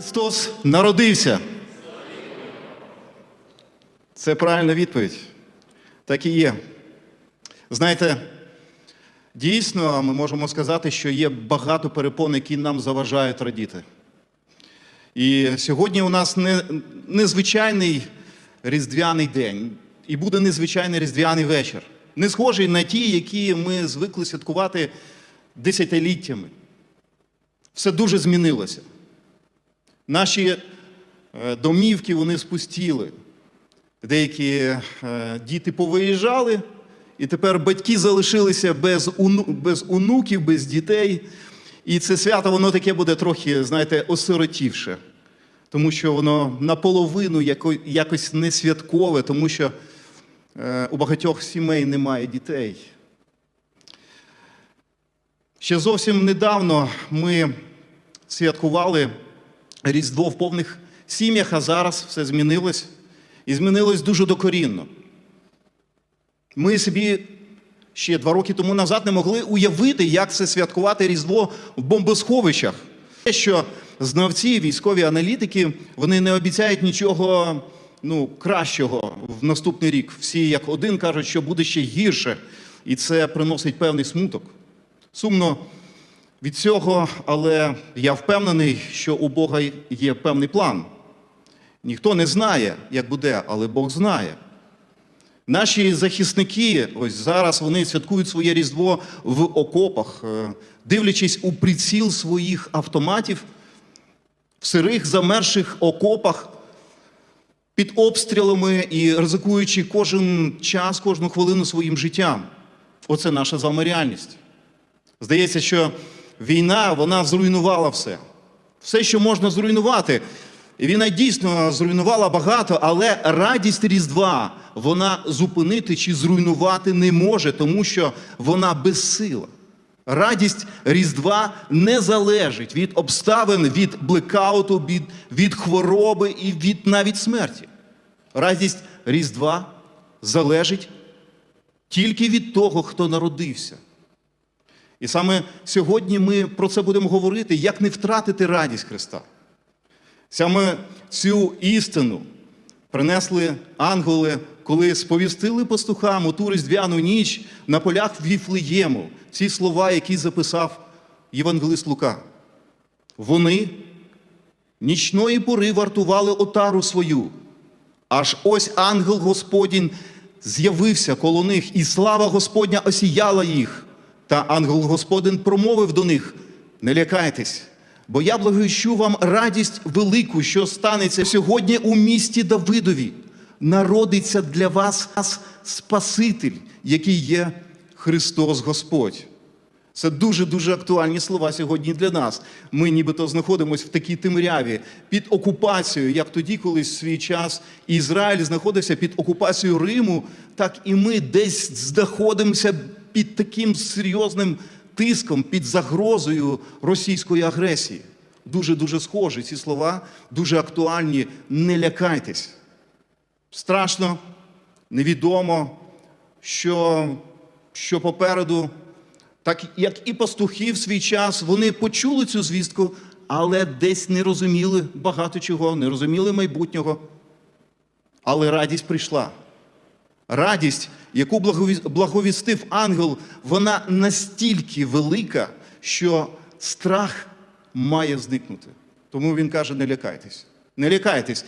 Христос народився. Це правильна відповідь. Так і є. Знаєте, дійсно, ми можемо сказати, що є багато перепон, які нам заважають радіти. І сьогодні у нас не, незвичайний різдвяний день, і буде незвичайний різдвяний вечір. Не схожий на ті, які ми звикли святкувати десятиліттями. Все дуже змінилося. Наші е, домівки вони спустіли. Деякі е, діти повиїжджали, і тепер батьки залишилися без, без онуків, без дітей. І це свято, воно таке буде трохи, знаєте, осиротівше. Тому що воно наполовину якось не святкове, тому що е, у багатьох сімей немає дітей. Ще зовсім недавно ми святкували Різдво в повних сім'ях, а зараз все змінилось. І змінилось дуже докорінно. Ми собі ще два роки тому назад не могли уявити, як це святкувати Різдво в бомбосховищах. Те, що знавці, військові аналітики, вони не обіцяють нічого ну, кращого в наступний рік. Всі як один кажуть, що буде ще гірше, і це приносить певний смуток. Сумно від цього, але я впевнений, що у Бога є певний план. Ніхто не знає, як буде, але Бог знає. Наші захисники, ось зараз вони святкують своє Різдво в окопах, е, дивлячись у приціл своїх автоматів в сирих замерших окопах під обстрілами і ризикуючи кожен час, кожну хвилину своїм життям. Оце наша з вами реальність. Здається, що війна вона зруйнувала все. Все, що можна зруйнувати. І війна дійсно зруйнувала багато, але радість Різдва вона зупинити чи зруйнувати не може, тому що вона безсила. Радість Різдва не залежить від обставин, від блекауту, від, від хвороби і від навіть смерті. Радість Різдва залежить тільки від того, хто народився. І саме сьогодні ми про це будемо говорити, як не втратити радість Христа. Саме цю істину принесли ангели, коли сповістили пастухам у ту різдвяну ніч на полях Віфлеєму ці слова, які записав Євангелист Лука. Вони нічної пори вартували отару свою, аж ось ангел Господень з'явився коло них, і слава Господня осіяла їх. Та ангел Господин промовив до них: не лякайтесь, бо я благовіщу вам радість велику, що станеться сьогодні у місті Давидові. Народиться для вас Спаситель, який є Христос Господь. Це дуже-дуже актуальні слова сьогодні для нас. Ми нібито знаходимося в такій темряві під окупацією, як тоді, коли в свій час Ізраїль знаходився під окупацією Риму, так і ми десь знаходимося під таким серйозним тиском, під загрозою російської агресії. Дуже-дуже схожі ці слова, дуже актуальні. Не лякайтесь. Страшно, невідомо, що, що попереду. Так як і пастухи в свій час, вони почули цю звістку, але десь не розуміли багато чого, не розуміли майбутнього. Але радість прийшла. Радість, яку благовістив ангел, вона настільки велика, що страх має зникнути. Тому він каже: не лякайтесь. Не лякайтесь.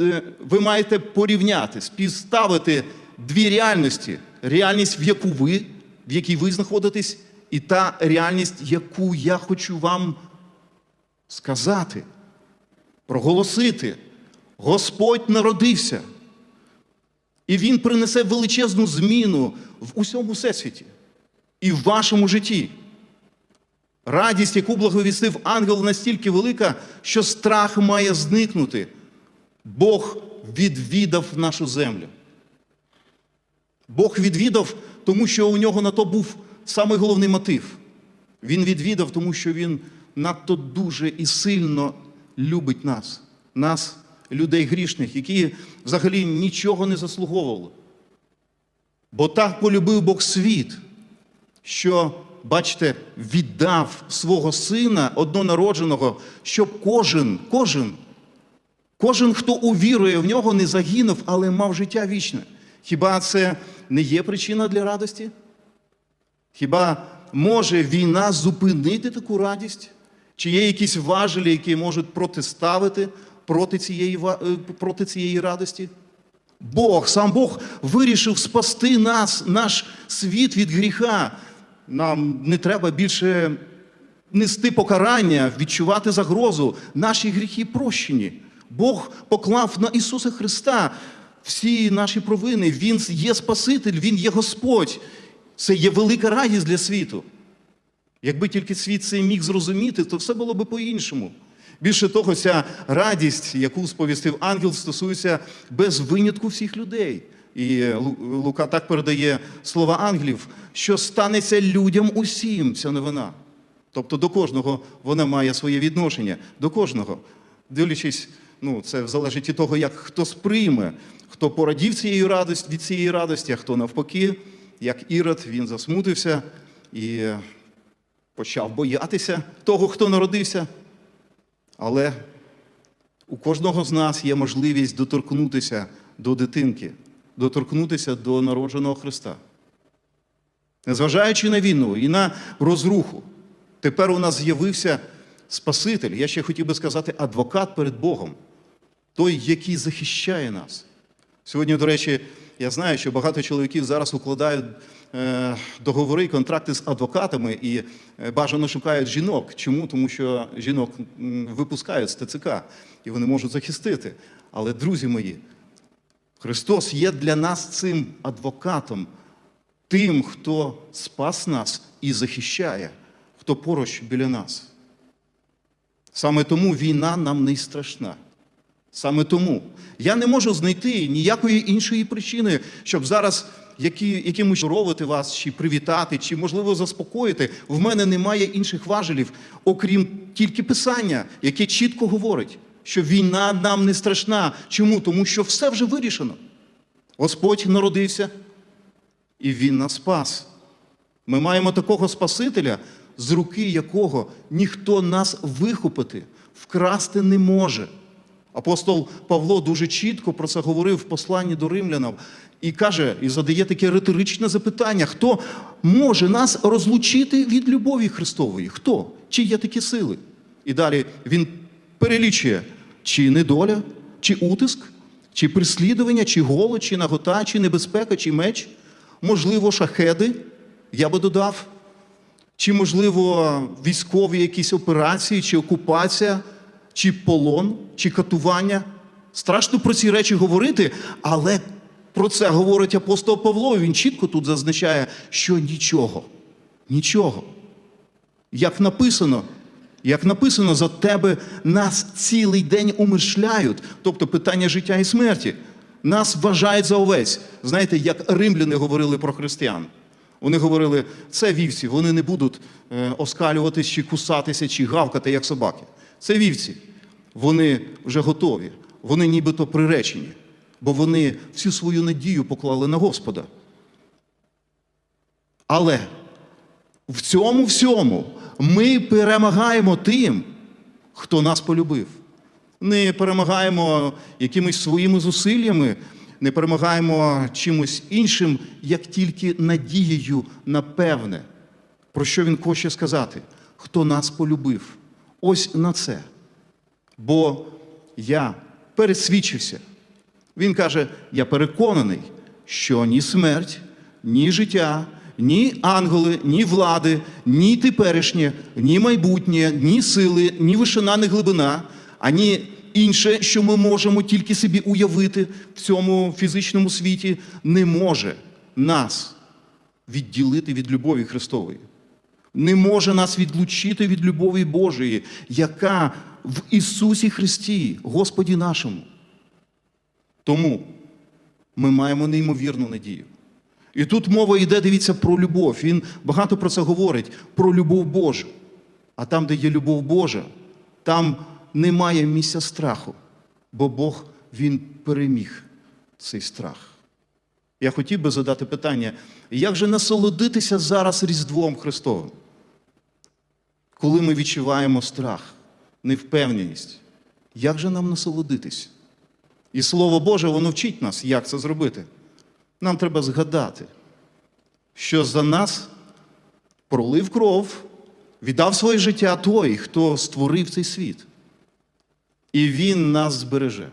Е, Ви маєте порівняти, співставити дві реальності: реальність, в яку ви, в якій ви знаходитесь, і та реальність, яку я хочу вам сказати, проголосити. Господь народився. І Він принесе величезну зміну в усьому всесвіті і в вашому житті. Радість, яку благовістив ангел, настільки велика, що страх має зникнути. Бог відвідав нашу землю. Бог відвідав, тому що у нього на то був самий головний мотив. Він відвідав, тому що він надто дуже і сильно любить нас, нас, людей грішних, які взагалі нічого не заслуговували. Бо так полюбив Бог світ, що бачите, віддав свого сина однонародженого, щоб кожен, кожен, кожен, хто увірує в нього, не загинув, але мав життя вічне. Хіба це не є причина для радості? Хіба може війна зупинити таку радість? Чи є якісь важелі, які можуть протиставити проти цієї, е, проти цієї радості? Бог, сам Бог вирішив спасти нас, наш світ від гріха. Нам не треба більше нести покарання, відчувати загрозу. Наші гріхи прощені. Бог поклав на Ісуса Христа всі наші провини. Він є Спаситель, Він є Господь. Це є велика радість для світу. Якби тільки світ це міг зрозуміти, то все було би по-іншому. Більше того, ця радість, яку сповістив ангел, стосується без винятку всіх людей. І Лука так передає слова ангелів, що станеться людям усім ця новина. Тобто до кожного вона має своє відношення, до кожного. Дивлячись, ну, це залежить від того, як хто сприйме, хто порадів цією радості, від цієї радості, а хто навпаки, як Ірод, він засмутився і почав боятися того, хто народився. Але у кожного з нас є можливість доторкнутися до дитинки, доторкнутися до народженого Христа. Незважаючи на війну і на розруху, тепер у нас з'явився Спаситель. Я ще хотів би сказати, адвокат перед Богом, той, який захищає нас. Сьогодні, до речі, я знаю, що багато чоловіків зараз укладають е, договори, контракти з адвокатами і е, бажано шукають жінок. Чому? Тому що жінок випускають з ТЦК і вони можуть захистити. Але, друзі мої, Христос є для нас цим адвокатом, тим, хто спас нас і захищає, хто поруч біля нас. Саме тому війна нам не страшна. Саме тому я не можу знайти ніякої іншої причини, щоб зараз які, якимось ровити вас, чи привітати, чи можливо заспокоїти. В мене немає інших важелів, окрім тільки писання, яке чітко говорить, що війна нам не страшна. Чому? Тому що все вже вирішено. Господь народився, і Він нас спас. Ми маємо такого Спасителя, з руки якого ніхто нас вихопити, вкрасти не може. Апостол Павло дуже чітко про це говорив в посланні до римлянам і каже, і задає таке риторичне запитання: хто може нас розлучити від любові Христової? Хто? Чи є такі сили? І далі він перелічує, чи недоля, чи утиск, чи переслідування, чи голод, чи нагота, чи небезпека, чи меч, можливо, шахеди, я би додав, чи, можливо, військові якісь операції, чи окупація, чи полон, чи катування. Страшно про ці речі говорити, але про це говорить апостол Павло. Він чітко тут зазначає, що нічого. Нічого. Як написано, як написано, за тебе нас цілий день умишляють, тобто питання життя і смерті. Нас вважають за овець. Знаєте, як римляни говорили про християн. Вони говорили, це вівці, вони не будуть е, оскалюватись, чи кусатися, чи гавкати, як собаки. Це вівці. Вони вже готові, вони нібито приречені, бо вони всю свою надію поклали на Господа. Але в цьому всьому ми перемагаємо тим, хто нас полюбив. Не перемагаємо якимись своїми зусиллями, не перемагаємо чимось іншим, як тільки надією на певне. Про що він хоче сказати? Хто нас полюбив? Ось на це. Бо я пересвідчився. Він каже: я переконаний, що ні смерть, ні життя, ні ангели, ні влади, ні теперішнє, ні майбутнє, ні сили, ні вишина, ні глибина, ані інше, що ми можемо тільки собі уявити в цьому фізичному світі, не може нас відділити від любові Христової. Не може нас відлучити від любові Божої, яка в Ісусі Христі, Господі нашому. Тому ми маємо неймовірну надію. І тут мова йде, дивіться, про любов. Він багато про це говорить, про любов Божу. А там, де є любов Божа, там немає місця страху, бо Бог Він переміг цей страх. Я хотів би задати питання, як же насолодитися зараз Різдвом Христовим? Коли ми відчуваємо страх, невпевненість, як же нам насолодитись? І Слово Боже, воно вчить нас, як це зробити. Нам треба згадати, що за нас пролив кров, віддав своє життя той, хто створив цей світ. І Він нас збереже.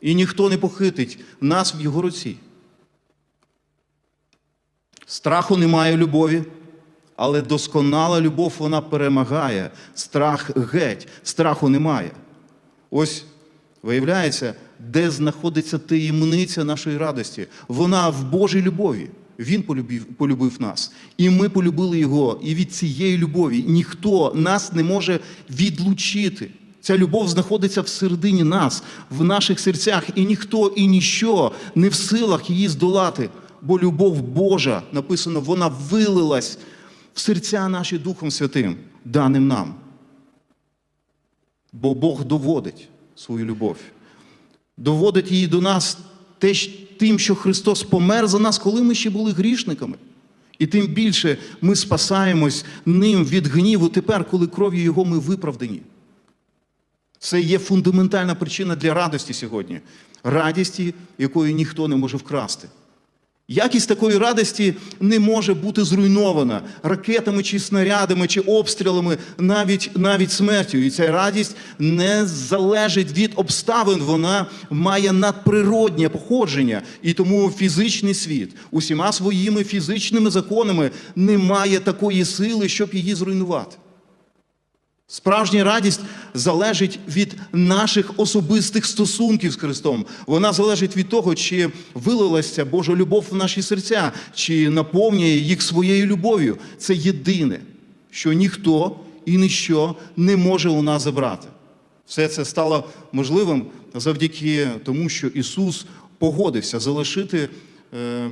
І ніхто не похитить нас в його руці. Страху немає любові, але досконала любов вона перемагає. Страх геть, страху немає. Ось виявляється, де знаходиться таємниця нашої радості. Вона в Божій любові. Він полюбив, полюбив нас, і ми полюбили його. І від цієї любові ніхто нас не може відлучити. Ця любов знаходиться всередині нас, в наших серцях, і ніхто і ніщо не в силах її здолати. Бо любов Божа, написано, вона вилилась в серця наші Духом Святим, даним нам. Бо Бог доводить свою любов, доводить її до нас те, тим, що Христос помер за нас, коли ми ще були грішниками. І тим більше ми спасаємось ним від гніву тепер, коли кров'ю Його ми виправдані. Це є фундаментальна причина для радості сьогодні. Радісті, якої ніхто не може вкрасти. Якість такої радості не може бути зруйнована ракетами чи снарядами, чи обстрілами, навіть навіть смертю. І ця радість не залежить від обставин, вона має надприроднє походження. І тому фізичний світ усіма своїми фізичними законами не має такої сили, щоб її зруйнувати. Справжня радість залежить від наших особистих стосунків з Христом. Вона залежить від того, чи вилилася Божа любов в наші серця, чи наповнює їх своєю любов'ю. Це єдине, що ніхто і ніщо не може у нас забрати. Все це стало можливим завдяки тому, що Ісус погодився залишити е,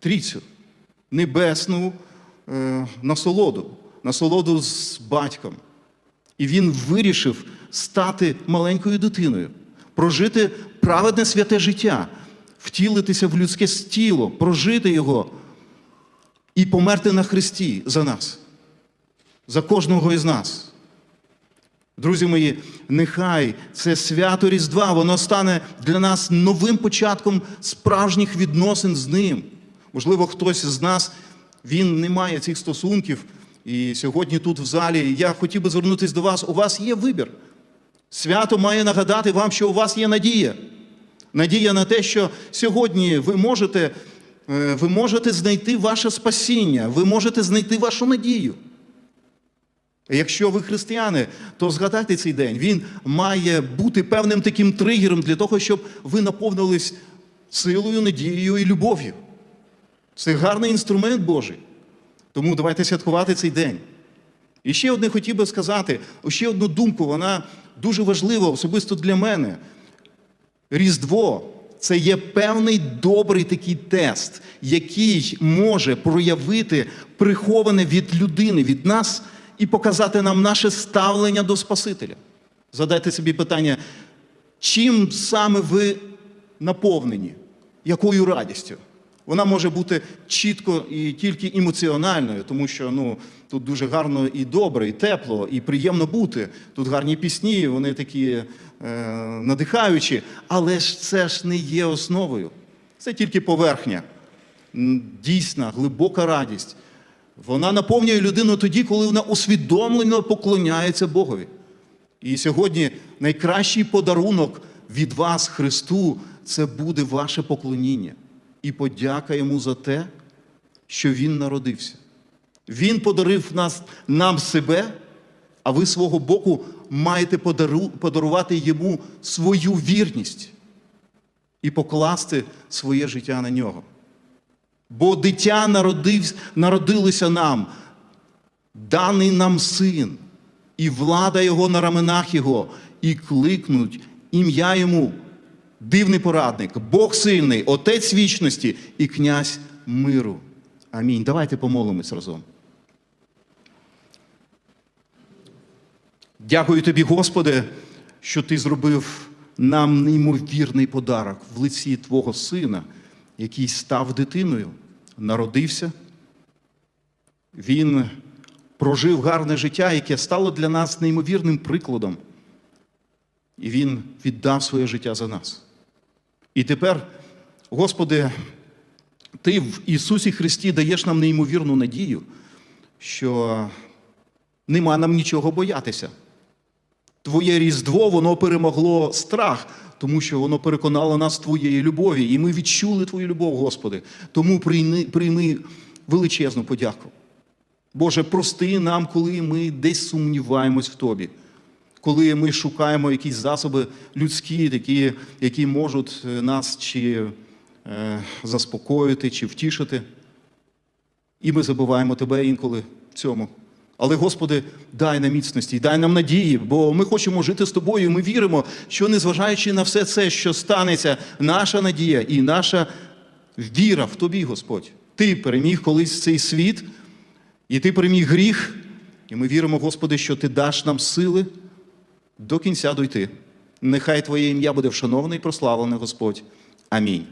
трійцю небесну е, насолоду насолоду з батьком. І він вирішив стати маленькою дитиною, прожити праведне святе життя, втілитися в людське тіло, прожити його і померти на Христі за нас, за кожного із нас. Друзі мої, нехай це свято Різдва, воно стане для нас новим початком справжніх відносин з ним. Можливо, хтось з нас він не має цих стосунків. І сьогодні тут в залі я хотів би звернутися до вас. У вас є вибір. Свято має нагадати вам, що у вас є надія. Надія на те, що сьогодні ви можете, е, ви можете знайти ваше спасіння, ви можете знайти вашу надію. Якщо ви християни, то згадайте цей день. Він має бути певним таким тригером для того, щоб ви наповнились силою, надією і любов'ю. Це гарний інструмент Божий. Тому давайте святкувати цей день. І ще одне хотів би сказати, ще одну думку, вона дуже важлива, особисто для мене. Різдво це є певний добрий такий тест, який може проявити приховане від людини, від нас і показати нам наше ставлення до Спасителя. Задайте собі питання, чим саме ви наповнені? Якою радістю? Вона може бути чітко і тільки емоціональною, тому що ну, тут дуже гарно і добре, і тепло, і приємно бути. Тут гарні пісні, вони такі е, надихаючі, але ж це ж не є основою. Це тільки поверхня. Дійсна, глибока радість. Вона наповнює людину тоді, коли вона усвідомлено поклоняється Богові. І сьогодні найкращий подарунок від вас, Христу, це буде ваше поклоніння і подяка йому за те, що Він народився. Він подарив нас, нам себе, а ви свого боку маєте подару, подарувати йому свою вірність і покласти своє життя на нього. Бо дитя народив, народилося нам, даний нам син, і влада його на раменах його, і кликнуть ім'я йому дивний порадник, Бог сильний, Отець вічності і князь миру. Амінь. Давайте помолимось разом. Дякую тобі, Господи, що Ти зробив нам неймовірний подарок в лиці Твого Сина, який став дитиною, народився. Він прожив гарне життя, яке стало для нас неймовірним прикладом. І Він віддав своє життя за нас. І тепер, Господи, Ти в Ісусі Христі даєш нам неймовірну надію, що нема нам нічого боятися. Твоє Різдво, воно перемогло страх, тому що воно переконало нас Твоєї любові, і ми відчули Твою любов, Господи. Тому прийми, прийми величезну подяку. Боже, прости нам, коли ми десь сумніваємось в Тобі, коли ми шукаємо якісь засоби людські, такі, які можуть е, нас чи е, заспокоїти, чи втішити. І ми забуваємо Тебе інколи в цьому. Але, Господи, дай нам міцності, дай нам надії, бо ми хочемо жити з тобою. і Ми віримо, що незважаючи на все це, що станеться, наша надія і наша віра в Тобі, Господь. Ти переміг колись цей світ, і ти переміг гріх. І ми віримо, Господи, що Ти даш нам сили до кінця дойти. Нехай Твоє ім'я буде вшановане і прославлене, Господь. Амінь.